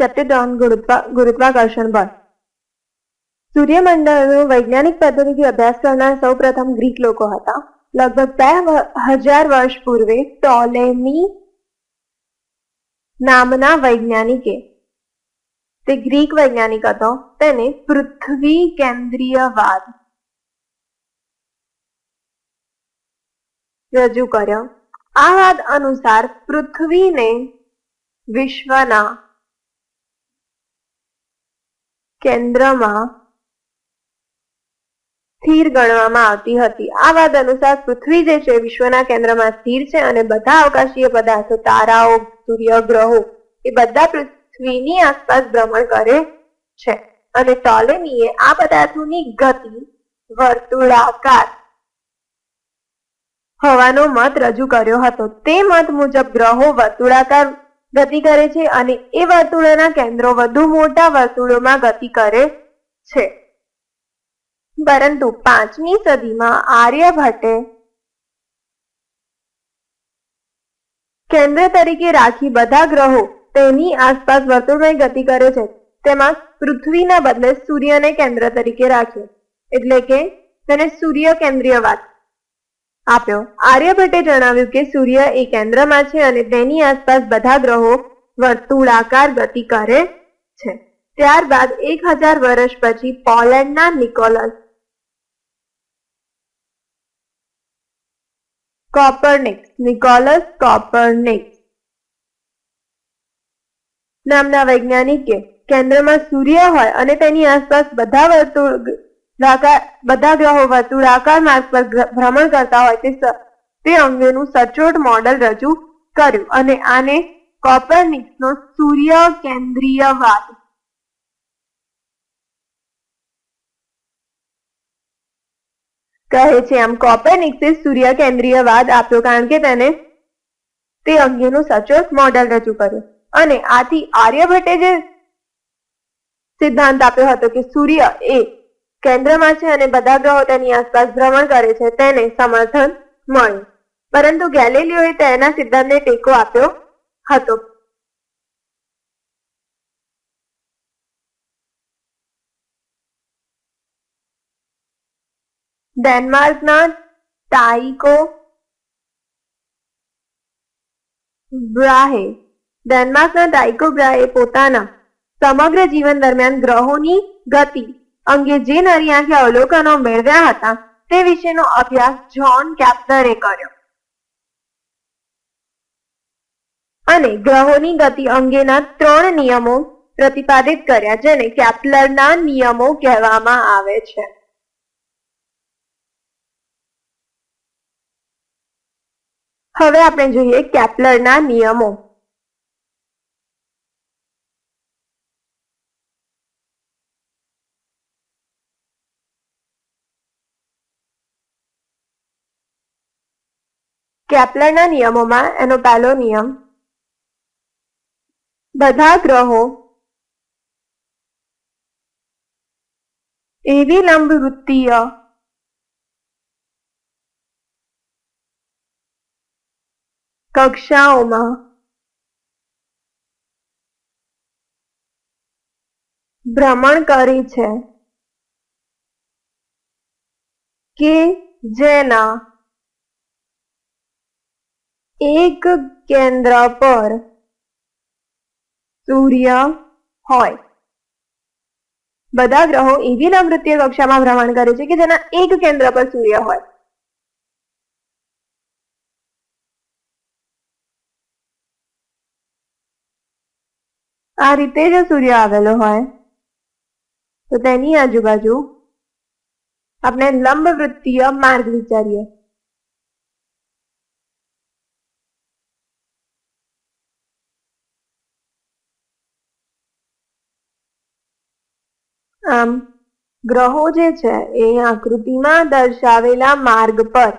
ત્રણ ગુરુત્વાકર્ષણ બળ સૂર્યમંડળનો વૈજ્ઞાનિક પદ્ધતિથી અભ્યાસ કરનાર સૌ પ્રથમ ગ્રીક લોકો હતા લગભગ બે હજાર વર્ષ પૂર્વે ટોલેમી નામના વૈજ્ઞાનિકે તે ગ્રીક વૈજ્ઞાનિક હતો તેને પૃથ્વી કેન્દ્રીયવાદ રજૂ કર્યો આ વાદ અનુસાર પૃથ્વીને વિશ્વના કેન્દ્રમાં સ્થિર ગણવામાં આવતી હતી. આ વાત અનુસાર પૃથ્વી જે છે, વિશ્વના કેન્દ્રમાં સ્થિર છે અને બધા અવકાશીય પદાર્થો, તારાઓ, સૂર્ય, ગ્રહો, એ બધા પૃથ્વીની આસપાસ ભ્રમણ કરે છે. અને ટોલેમીએ આ પદાર્થોની ગતિ, વર્તુળાકાર હોવાનો મત રજૂ કર્યો હતો. તે મત મુજબ ગ્રહો વર્તુળાકાર ગતિ કરે છે અને એ વર્તુળોના કેન્દ્રો વધુ મોટા વર્તુળોમાં ગતિ કરે છે. પરંતુ પાંચમી સદીમાં આર્યભટ્ટે કેન્દ્ર તરીકે રાખી બધા ગ્રહો તેની આસપાસ વર્તુળમય ગતિ કરે છે. તેમાં પૃથ્વીના બદલે સૂર્યને કેન્દ્ર તરીકે રાખ્યો એટલે કે તેને સૂર્ય કેન્દ્રીયવાદ આપ્યો. આર્યભટ્ટે જણાવ્યું કે સૂર્ય એ કેન્દ્રમાં છે અને તેની આસપાસ બધા ગ્રહો વર્તુળાકાર ગતિ કરે છે. ત્યારબાદ એક હજાર વર્ષ પછી પોલેન્ડના નિકોલસ કોપરનિક્સ નિકોલસ કોપરનિક્સ નામના વૈજ્ઞાનિકે કેન્દ્રમાં સૂર્ય હોય અને તેની આસપાસ બધા વર્તુળાકાર બધા ગ્રહો વર્તુળાકાર માર્ગ પર ભ્રમણ કરતા હોય તે અંગેનું સચોટ મોડલ રજૂ કર્યું અને આને કોપરનિક્સનો સૂર્ય કેન્દ્રીયવાદ કહે છે આમ કોપરનિક્સે સૂર્ય કેન્દ્રીયવાદ આપ્યો કારણ કે તેને તે અંગેનું સચોટ મોડલ રજૂ કર્યું અને આથી આર્યભટ્ટે જે સિદ્ધાંત આપ્યો હતો કે સૂર્ય એ કેન્દ્રમાં છે અને બધા ગ્રહો તેની આસપાસ ભ્રમણ કરે છે, તેને સમર્થન મળ્યું. પરંતુ ગેલેલિયોએ તેના સિદ્ધાંતને ટેકો આપ્યો હતો. ડેનમાર્કના ટાઇકો બ્રાહે ડેનમાર્કના ટાઇકો બ્રાહે પોતાના સમગ્ર જીવન દરમિયાન ગ્રહોની ગતિ અંગે જે નરી આંખે અવલોકનો મેળવ્યા હતા તે વિશેનો અભ્યાસ જ્હોન કેપ્લરે કર્યો. અને ગ્રહોની ગતિ અંગેના ત્રણ નિયમો પ્રતિપાદિત કર્યા જેને કેપ્લરના નિયમો કહેવામાં આવે છે. હવે આપણે જોઈએ કેપ્લરના નિયમો. કેપ્લરના નિયમોમાં એનો પહેલો નિયમ. બધા ગ્રહો એવી લંબવૃત્તીય કક્ષાઓમાં ભ્રમણ કરી છે કે જેના એક કેન્દ્ર પર સૂર્ય હોય. બધા ગ્રહો એવી લંબવૃત્તીય કક્ષામાં ભ્રમણ કરે છે કે જેના એક કેન્દ્ર પર સૂર્ય હોય. આ રીતે જો સૂર્ય આવેલો હોય. તો તેની આજુબાજુ આપણે લંબવૃત્તીય માર્ગ વિચારીએ. આમ, ગ્રહો જે છે, એ આકૃતિમાં દર્શાવેલા માર્ગ પર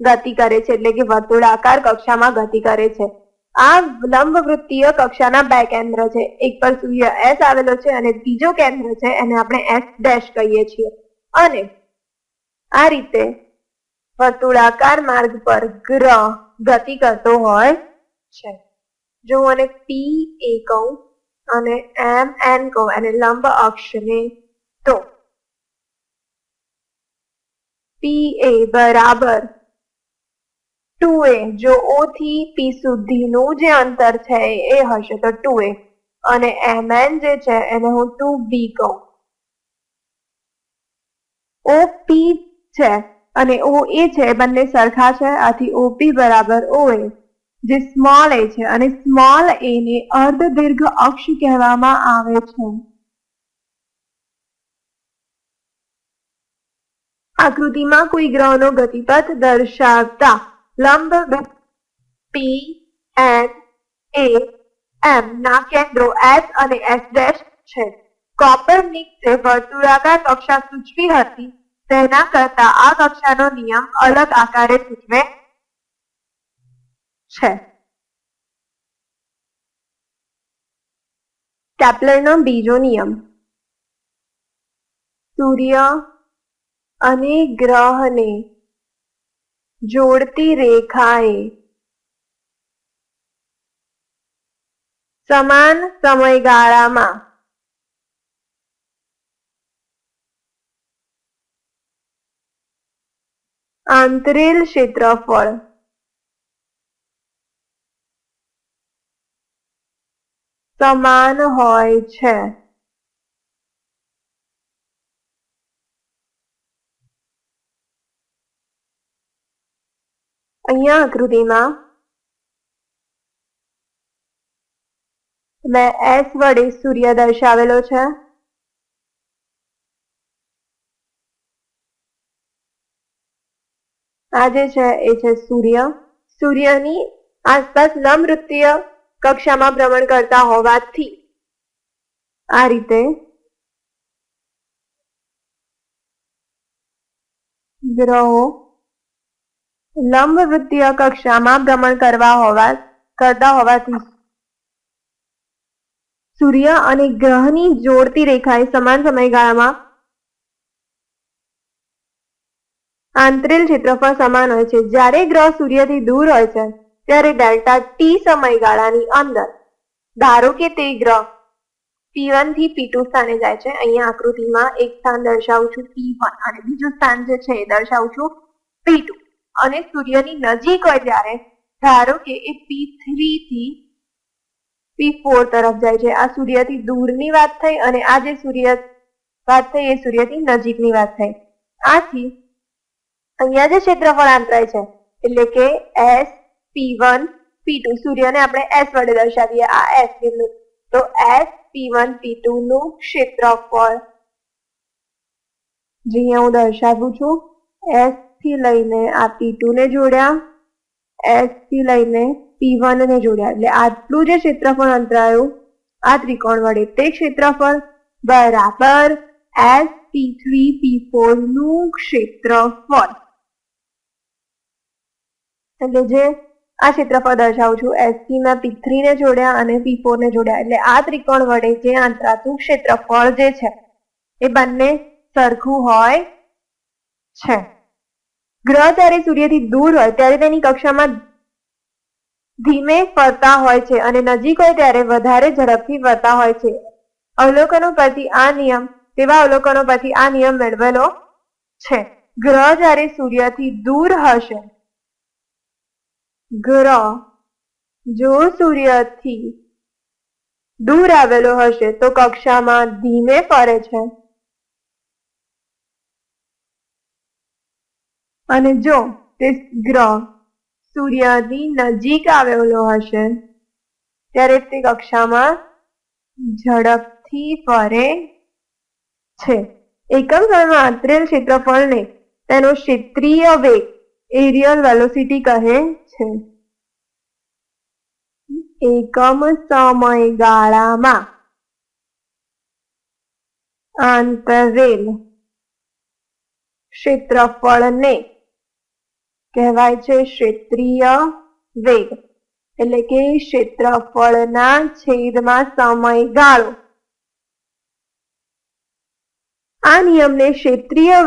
ગતિ કરે છે, એટલે કે વર્તુળાકાર કક્ષામાં ગતિ કરે છે. આ લંબવૃત્તીય કક્ષાના બે કેન્દ્ર છે. એક પર સૂર્ય એસ આવેલો છે અને બીજો કેન્દ્ર છે, એને આપણે એસ ડેશ કહીએ છીએ. અને આ રીતે વર્તુળાકાર માર્ગ પર ગ્રહ ગતિ કરતો હોય છે. જો આને પી એ કહું અને એમ એન કહો અને લંબ અક્ષને તો. પી એ બરાબર. ટુ એ જો ઓ થી પી સુધીનું જે અંતર છે એ હશે, તો ટુ એ અને એમ એન જે છે એને હું ટુ બી કહું. ઓ પી છે અને ઓ એ છે, બંને સરખા છે, આથી ઓપી બરાબર ઓ એ જે સ્મોલ એ છે અને સ્મોલ એ ને અર્ધ દીર્ઘ અક્ષ કહેવામાં આવે છે. આકૃતિમાં કોઈ ગ્રહનો ગતિપથ દર્શાવતા લંબ પી એન એ એમ ના કેન્દ્રો એસ અને એસ ડેશ છે. કોપરનિક્સે વર્તુળાકાર કક્ષા સૂચવી હતી, તેના કરતા આ કક્ષાનો નિયમ અલગ આકારે સૂચવે છે. કેપ્લરનો બીજો નિયમ. સૂર્ય અને ગ્રહને જોડતી રેખાએ સમાન સમયગાળામાં આંતરેલ ક્ષેત્રફળ સમાન હોય છે. અહીંયા આકૃતિમાં મેં એસ વડે સૂર્ય દર્શાવેલો છે. આ જે છે એ છે સૂર્ય. સૂર્યની આસપાસ લંબવૃત્તીય કક્ષામાં ભ્રમણ કરતા હોવાથી આ રીતે ગ્રહો લંબવૃત્તીય કક્ષામાં ભ્રમણ કરવા હોવા, કરતા હોવાથી સૂર્ય અને ગ્રહની જોડતી રેખાએ સમાન સમયગાળામાં આંતરિલ ક્ષેત્રફળ સમાન હોય છે. જ્યારે ગ્રહ સૂર્યથી દૂર હોય છે ત્યારે ડેલ્ટા ટી સમયગાળાની અંદર, ધારો કે તે ગ્રહ પી વનથી પી ટુ સ્થાને જાય છે, અહીંયા આકૃતિમાં એક સ્થાન દર્શાવું છું પી વન અને બીજું સ્થાન જે છે એ દર્શાવું છું પી ટુ અને સૂર્યની નજીક હોય ત્યારે, ધારો કે એ પી થ્રી થી પી ફોર તરફ જાય છે, આ સૂર્યથી દૂરની વાત થઈ અને આ જે સૂર્ય વાત થઈ એ સૂર્યથી નજીકની વાત થઈ. આથી, અહીંયા જે ક્ષેત્રફળ આંતરાય છે, એટલે કે S P one P two સૂર્યને આપણે એસ વડે દર્શાવીએ. આ એસ બિંદુ. તો એસ પી વન પી નું ક્ષેત્રફળ. જે, અહીંયા હું દર્શાવું છું. એસથી લઈને આ પી ને જોડ્યા. એસથી લઈને પી વન ને જોડ્યા. એટલે આટલું જે ક્ષેત્રફળ અંતરાયું, આ ત્રિકોણ વડે તે ક્ષેત્રફળ બરાબર એસ પી થ્રી પી ફોરનું ક્ષેત્રફળ. એટલે જે આ ક્ષેત્રફળ દર્શાવું છું. એસમાં પી થ્રી ને જોડ્યા અને પી ફોર ને જોડ્યા. એટલે આ ત્રિકોણ વડે જે આંતરાતું ક્ષેત્રફળ જે છે, એ બંને સરખું હોય છે. ગ્રહ જ્યારે સૂર્યથી દૂર હોય, ત્યારે તેની કક્ષામાં ધીમે ફરતા હોય છે અને નજીક હોય ત્યારે વધારે ઝડપથી ફરતા હોય છે. અવલોકનો પરથી આ નિયમ, તેવા અવલોકનો પરથી આ નિયમ મેળવેલો છે. ગ્રહ જ્યારે સૂર્યથી દૂર હશે ગ્રહ. જો સૂર્યથી દૂર આવેલો હશે તો કક્ષામાં ધીમે ફરે છે. અને જો તે ગ્રહ સૂર્યની નજીક આવેલો હશે, ત્યારે તે કક્ષામાં ઝડપથી ફરે છે. એકમ સમયમાં આંતરેલ ક્ષેત્રફળને તેનો ક્ષેત્રીય વેગ એરિયલ વેલોસિટી કહે છે. એકમ સમયગાળામાં આંતરેલ ક્ષેત્રફળને કહેવાય છે ક્ષેત્રીય વેગ, એટલે કે ક્ષેત્રફળના છેદમાં સમયગાળો. આ નિયમને ક્ષેત્રીય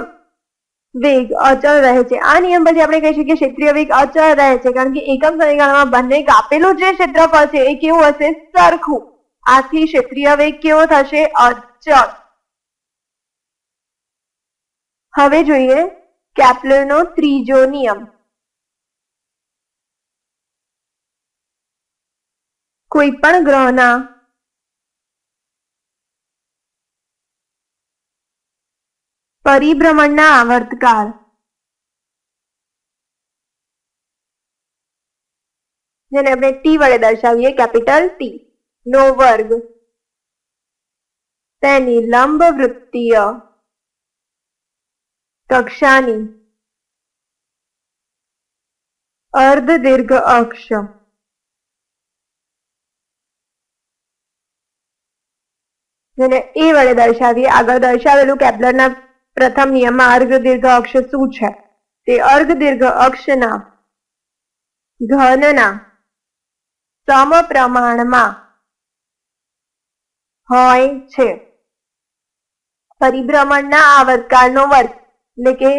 વેગ અચળ રહે છે. આ નિયમ પછી આપણે કહી શકીએ ક્ષેત્રીય વેગ અચળ રહે છે. કારણ કે એકમ સમયગાળામાં બંને કાપેલું જે ક્ષેત્રફળ છે. એ કેવું હશે? સરખું. આથી ક્ષેત્રીય વેગ કેવો થશે? અચળ. હવે જોઈએ કેપ્લરનો ત્રીજો નિયમ. કોઈ પણ ગ્રહના પરિભ્રમણના આવર્તકાળ. જેને આપણે ટી વડે દર્શાવીએ, કેપિટલ ટી નો વર્ગ. તેની લંબ વૃત્તીય કક્ષાની અર્ધ દીર્ઘ અક્ષ. જેને એ વડે દર્શાવીએ, આગળ દર્શાવેલું કેપ્લરના પ્રથમ નિયમમાં અર્ધ દીર્ઘ અક્ષ શું છે? તે અર્ધ દીર્ઘ અક્ષના ઘનના સમપ્રમાણમાં હોય છે. પરિભ્રમણના આવર્તકાળનો વર્ગ, એટલે કે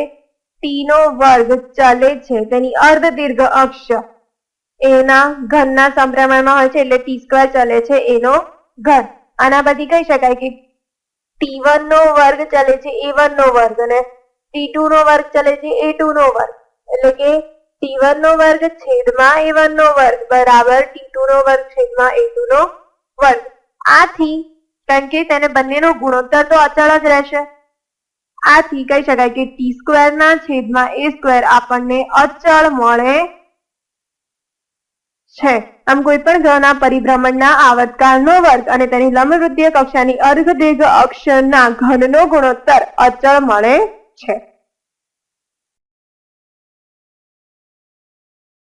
ટી વર્ગ ચલે છે. તેની અર્ધ દીર્ઘ અક્ષ એના ઘનના સંપ્રમણમાં હોય છે, એટલે ટી સ્ક્વેર ચલે છે એનો ઘન. આના પરથી કહી શકાય કે ટી વન નો વર્ગ ચલે છે એ વન નો વર્ગ અને ટી ટુ નો વર્ગ ચલે છે એ ટુ નો વર્ગ. એટલે કે ટી વન નો વર્ગ છેદમાં એ વન નો વર્ગ બરાબર ટી ટુ નો વર્ગ છેદમાં એ ટુ નો વર્ગ. આથી, કારણ કે તેને બંનેનો ગુણોત્તર તો અચળ જ રહેશે. આથી કહી શકાય કે ટી સ્ક્વેર ના છેદમાં એ સ્ક્વેર આપણને અચળ મળે છે. આમ કોઈ પણ ગ્રહના પરિભ્રમણના આવતકાલનો વર્ગ અને તેની લંબવૃત્તીય કક્ષાની અર્ધ અક્ષરના ઘનનો ગુણોત્તર અચળ મળે છે.